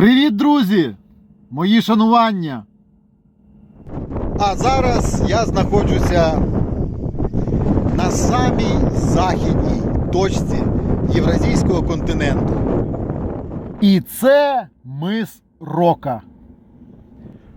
Привіт, друзі! Мої шанування! А зараз я знаходжуся на самій західній точці Євразійського континенту. І це мис Рока.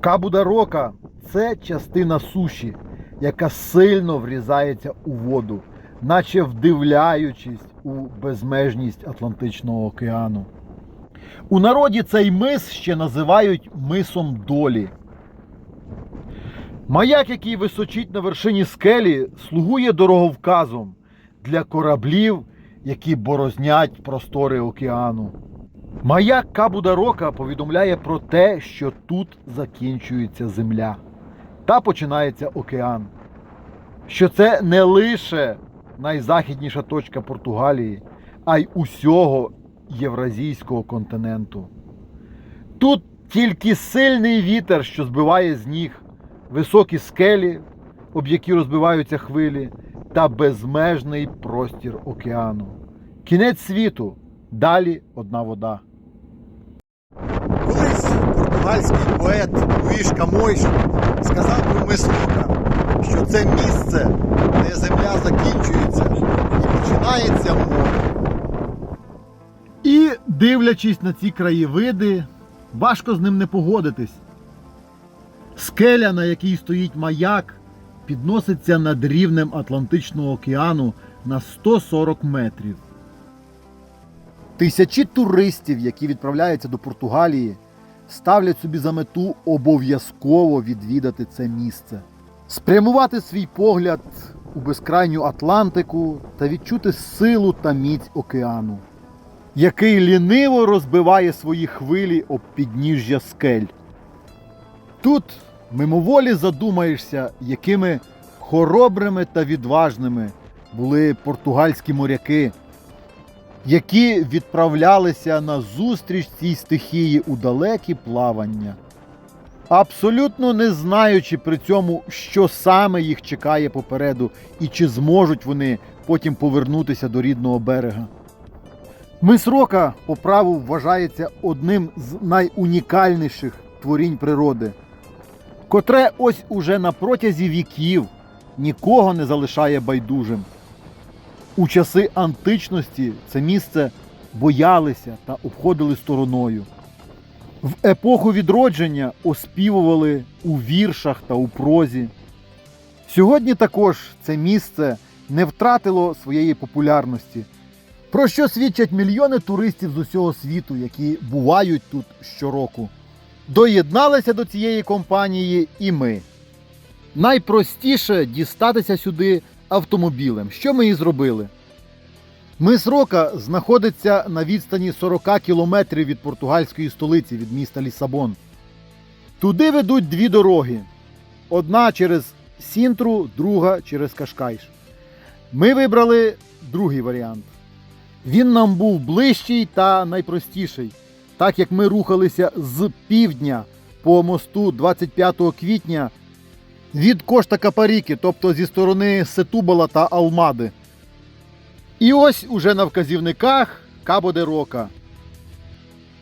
Кабуда Рока це частина суші, яка сильно врізається у воду, наче вдивляючись у безмежність Атлантичного океану. У народі цей мис ще називають мисом долі. Маяк, який височить на вершині скелі, слугує дороговказом для кораблів, які борознять простори океану. Маяк Кабуда Рока повідомляє про те, що тут закінчується земля та починається океан. Що це не лише найзахідніша точка Португалії, а й усього Євразійського континенту. Тут тільки сильний вітер, що збиває з ніг, високі скелі, об які розбиваються хвилі, та безмежний простір океану. Кінець світу, далі одна вода. Колись португальський поет Луїш Камойш сказав про Мисрока, що це місце, де земля дивлячись на ці краєвиди, важко з ним не погодитись. Скеля, на якій стоїть маяк, підноситься над рівнем Атлантичного океану на 140 метрів. Тисячі туристів, які відправляються до Португалії, ставлять собі за мету обов'язково відвідати це місце, спрямувати свій погляд у безкрайню Атлантику та відчути силу та міць океану який ліниво розбиває свої хвилі об підніжжя скель. Тут мимоволі задумаєшся, якими хоробрими та відважними були португальські моряки, які відправлялися на зустріч цій стихії у далекі плавання, абсолютно не знаючи при цьому, що саме їх чекає попереду і чи зможуть вони потім повернутися до рідного берега. Мис Рока по праву вважається одним з найунікальніших творінь природи, котре ось уже на протязі віків нікого не залишає байдужим. У часи античності це місце боялися та обходили стороною. В епоху відродження оспівували у віршах та у прозі. Сьогодні також це місце не втратило своєї популярності. Про що свідчать мільйони туристів з усього світу, які бувають тут щороку. Доєдналися до цієї компанії і ми. Найпростіше дістатися сюди автомобілем. Що ми і зробили? Мис Рока знаходиться на відстані 40 кілометрів від португальської столиці від міста Лісабон. Туди ведуть дві дороги: одна через Сінтру, друга через Кашкайш. Ми вибрали другий варіант. Він нам був ближчий та найпростіший, так як ми рухалися з півдня по мосту 25 квітня від Кошта Капаріки, тобто зі сторони Сетубала та Алмади. І ось уже на вказівниках Кабо де Рока.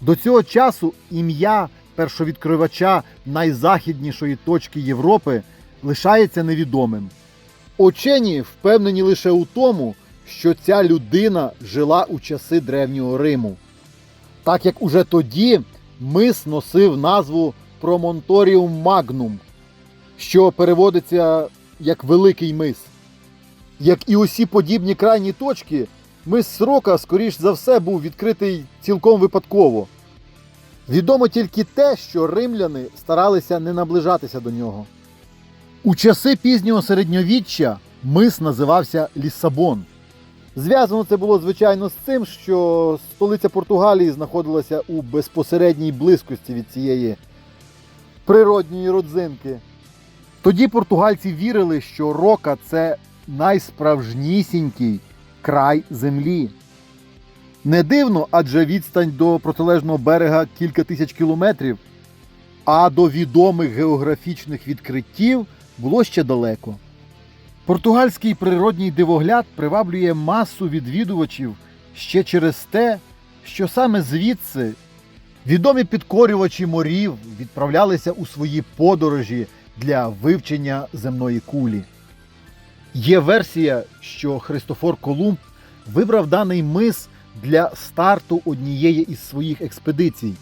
До цього часу ім'я першовідкривача найзахіднішої точки Європи лишається невідомим. Учені впевнені лише у тому, що ця людина жила у часи Древнього Риму. Так як уже тоді мис носив назву Промонторіум Магнум, що переводиться як Великий мис. Як і усі подібні крайні точки, мис Срока, скоріш за все, був відкритий цілком випадково. Відомо тільки те, що римляни старалися не наближатися до нього. У часи пізнього середньовіччя мис називався Лісабон. Зв'язано це було звичайно з цим, що столиця Португалії знаходилася у безпосередній близькості від цієї природньої родзинки. Тоді португальці вірили, що рока це найсправжнісінький край землі. Не дивно, адже відстань до протилежного берега кілька тисяч кілометрів, а до відомих географічних відкриттів було ще далеко. Португальський природній дивогляд приваблює масу відвідувачів ще через те, що саме звідси Відомі підкорювачі морів відправлялися у свої подорожі для вивчення земної кулі. Є версія, що Христофор Колумб вибрав даний мис для старту однієї із своїх експедицій.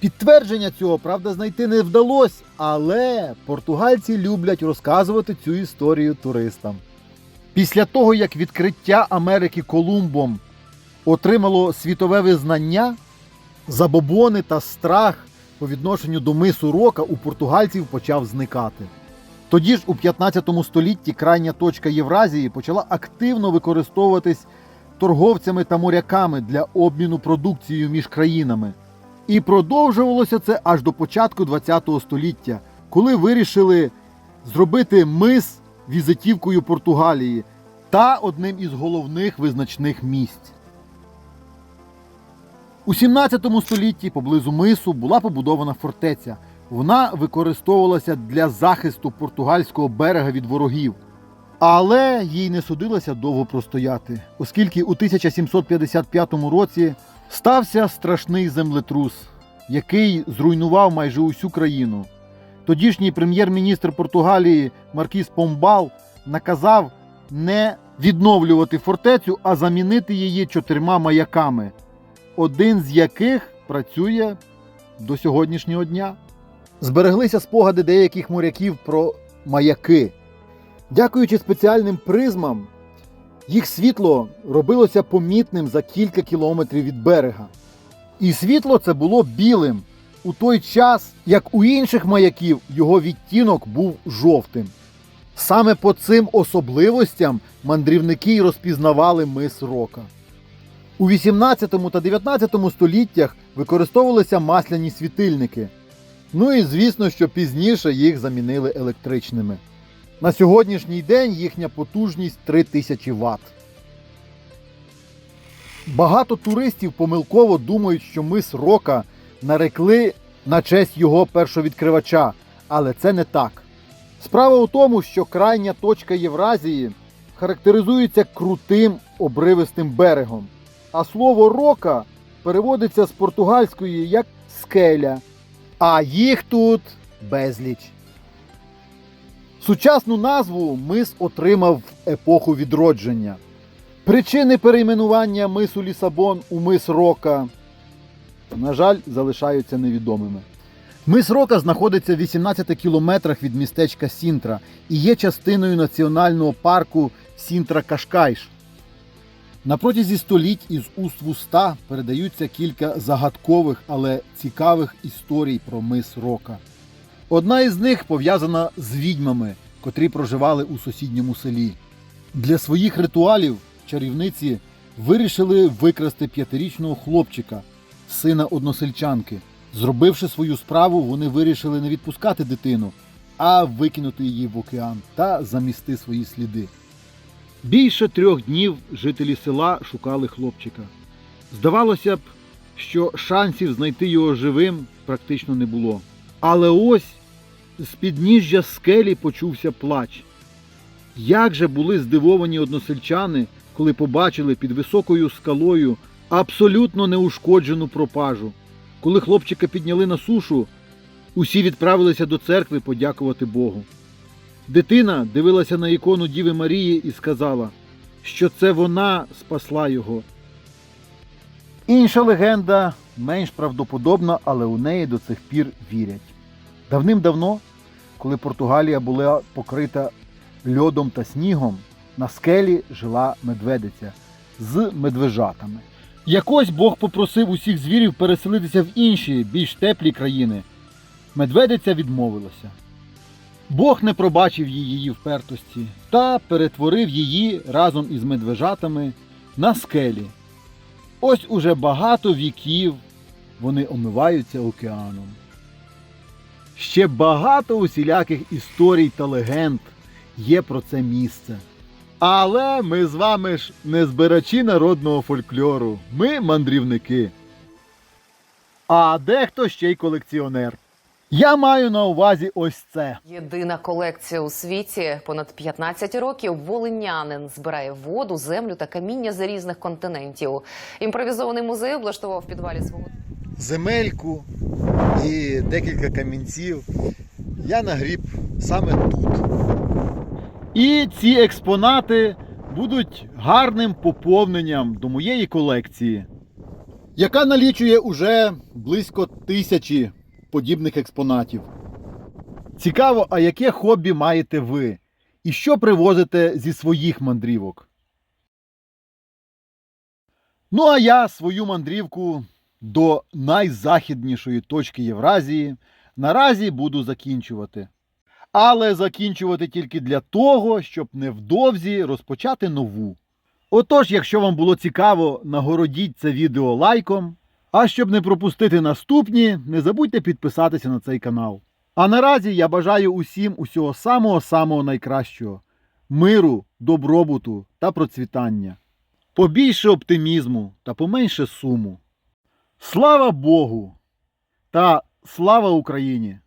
Підтвердження цього, правда, знайти не вдалося, але португальці люблять розказувати цю історію туристам. Після того, як відкриття Америки Колумбом отримало світове визнання, забобони та страх по відношенню до мису Рока у португальців почав зникати. Тоді ж у 15 столітті крайня точка Євразії почала активно використовуватись торговцями та моряками для обміну продукцією між країнами. І продовжувалося це аж до початку ХХ століття, коли вирішили зробити мис візитівкою Португалії та одним із головних визначних місць. У 17 столітті поблизу мису була побудована фортеця. Вона використовувалася для захисту португальського берега від ворогів. Але їй не судилося довго простояти, оскільки у 1755 році стався страшний землетрус, який зруйнував майже усю країну. Тодішній прем'єр-міністр Португалії Маркіс Помбал наказав не відновлювати фортецю, а замінити її чотирма маяками, один з яких працює до сьогоднішнього дня. Збереглися спогади деяких моряків про маяки. Дякуючи спеціальним призмам, їх світло робилося помітним за кілька кілометрів від берега. І світло це було білим, у той час, як у інших маяків його відтінок був жовтим. Саме по цим особливостям мандрівники й розпізнавали мис Рока. У 18 та 19 століттях використовувалися масляні світильники. Ну і звісно, що пізніше їх замінили електричними. На сьогоднішній день їхня потужність 3000 Вт. Багато туристів помилково думають, що мис Рока нарекли на честь його першовідкривача, але це не так. Справа у тому, що крайня точка Євразії характеризується крутим обривистим берегом, а слово рока переводиться з португальської як скеля, а їх тут безліч. Сучасну назву мис отримав в епоху відродження. Причини перейменування мису Лісабон у мис Рока, на жаль, залишаються невідомими. Мис Рока знаходиться в 18 кілометрах від містечка Сінтра і є частиною національного парку Сінтра Кашкайш. На протязі століть із уст в передаються кілька загадкових, але цікавих історій про мис Рока. Одна із них пов'язана з відьмами, котрі проживали у сусідньому селі. Для своїх ритуалів чарівниці вирішили викрасти п'ятирічного хлопчика, сина односельчанки. Зробивши свою справу, вони вирішили не відпускати дитину, а викинути її в океан та замісти свої сліди. Більше трьох днів жителі села шукали хлопчика. Здавалося б, що шансів знайти його живим практично не було. Але ось з підніжжя скелі почувся плач. Як же були здивовані односельчани, коли побачили під високою скалою абсолютно неушкоджену пропажу. Коли хлопчика підняли на сушу, усі відправилися до церкви подякувати Богу. Дитина дивилася на ікону Діви Марії і сказала, що це вона спасла його. Інша легенда менш правдоподобна, але у неї до цих пір вірять. Давним-давно, коли Португалія була покрита льодом та снігом, на скелі жила медведиця з медвежатами. Якось Бог попросив усіх звірів переселитися в інші, більш теплі країни. Медведиця відмовилася. Бог не пробачив її впертості та перетворив її разом із медвежатами на скелі. Ось уже багато віків вони омиваються океаном. Ще багато усіляких історій та легенд є про це місце. Але ми з вами ж не збирачі народного фольклору, ми мандрівники. А дехто ще й колекціонер. Я маю на увазі ось це. Єдина колекція у світі понад 15 років волинянин збирає воду, землю та каміння з різних континентів. Імпровізований музей облаштував в підвалі свого земельку і декілька камінців я нагріб саме тут. І ці експонати будуть гарним поповненням до моєї колекції, яка налічує уже близько тисячі подібних експонатів. Цікаво, а яке хобі маєте ви? І що привозите зі своїх мандрівок? Ну, а я свою мандрівку до найзахіднішої точки Євразії наразі буду закінчувати але закінчувати тільки для того, щоб невдовзі розпочати нову. Отож, якщо вам було цікаво, нагородіть це відео лайком. А щоб не пропустити наступні, не забудьте підписатися на цей канал. А наразі я бажаю усім усього самого-самого найкращого: миру, добробуту та процвітання. Побільше оптимізму та поменше суму. Слава Богу! Та слава Україні!